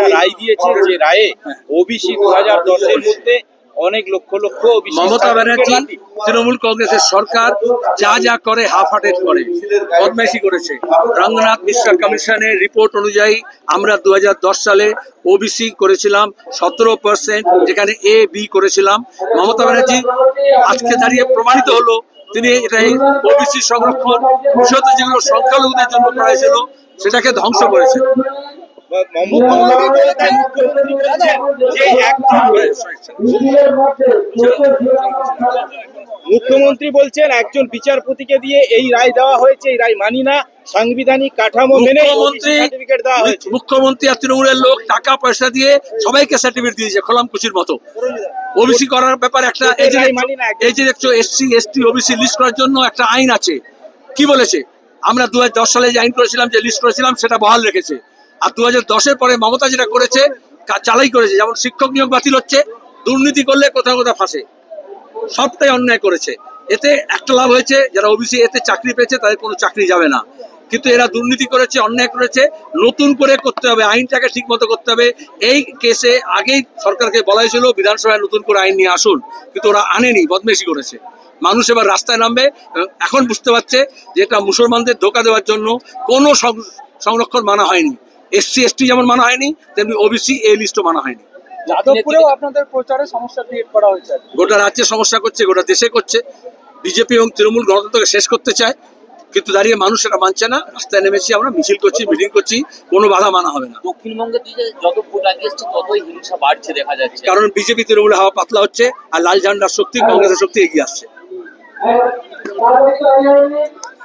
একটা রায় দিয়েছেন যে রায়ে ওবিসি দু হাজার দশের মধ্যে অনেক লক্ষ লক্ষ মমতা ব্যানার্জি তৃণমূল কংগ্রেসের সরকার যা যা করে হাফ হার্টেড করে বদমাইশি করেছে। রঙ্গনাথ মিশ্রা কমিশনের রিপোর্ট অনুযায়ী আমরা দু সালে ওবিসি করেছিলাম সতেরো পার্সেন্ট যেখানে এ বি করেছিলাম। মমতা ব্যানার্জি আজকে দাঁড়িয়ে প্রমাণিত হলো তিনি এটাই ওবিসি সংরক্ষণ বিশেষত যেগুলো সংখ্যালঘুদের জন্য করা হয়েছিল সেটাকে ধ্বংস করেছে। মুখ্যমন্ত্রী বলেছেন একজন বিচারপতিকে দিয়ে এই রায় দেওয়া হয়েছে এই রায় মানি না। সাংবিধানিক কাঠামো মেনে সার্টিফিকেট দেওয়া হয়েছে। মুখ্যমন্ত্রী আর তৃণমূলের লোক টাকা পয়সা দিয়ে সবাইকে সার্টিফিকেট দিয়েছে খোলামকুচির মতো। ওবিসি করার ব্যাপার একটা এই যে। এই যে দেখছ এসসি এসটি ওবিসি লিস্ট করার জন্য একটা আইন আছে। কি বলেছে? আমরা দু হাজার দশ সালে যে আইন করেছিলাম যে লিস্ট করেছিলাম সেটা বহাল রেখেছে। আর দু হাজার পরে মমতা যেটা করেছে চালাই করেছে, যেমন শিক্ষক নিয়োগ বাতিল হচ্ছে, দুর্নীতি করলে কোথাও কোথাও ফাঁসে। সবটাই অন্যায় করেছে। এতে একটা লাভ হয়েছে, যারা ওবিসি এতে চাকরি পেয়েছে, তাদের কোনো চাকরি যাবে না। কিন্তু এরা দুর্নীতি করেছে, অন্যায় করেছে, নতুন করে করতে হবে, আইনটাকে ঠিক মতো করতে হবে। এই কেসে আগেই সরকারকে বলা হয়েছিল, বিধানসভায় নতুন করে আইন নিয়ে আসুন। কিন্তু ওরা আনেনি, বদমেশি করেছে। মানুষ এবার রাস্তায় নামবে এখন বুঝতে পারছে যে এটা মুসলমানদের ধোকা দেওয়ার জন্য কোনো সংরক্ষণ মানা হয়নি। এসসি এসটি যেমন মানা হয়নি তেমনি ওবিসি এই লিস্টও মানা হয়নি। যাদবপুরেও আপনাদের প্রচারে সমস্যা ক্রিয়েট করা হয়েছে গোটা রাজ্যে সমস্যা করছে গোটা দেশে করছে। বিজেপি এবং তৃণমূল গণতন্ত্রকে শেষ করতে চায় কিন্তু দাঁড়িয়ে মানুষ এটা মানছে না। রাস্তায় নেমেছি আমরা মিছিল করছি মিটিং করছি কোনো বাধা মানা হবে না। দক্ষিণবঙ্গের দিকে যত ভোট ততই হিংসা বাড়ছে দেখা যাচ্ছে। কারণ বিজেপি তৃণমূলের হাওয়া পাতলা হচ্ছে আর লাল ঝান্ডার শক্তি কংগ্রেসের শক্তি এগিয়ে আসছে।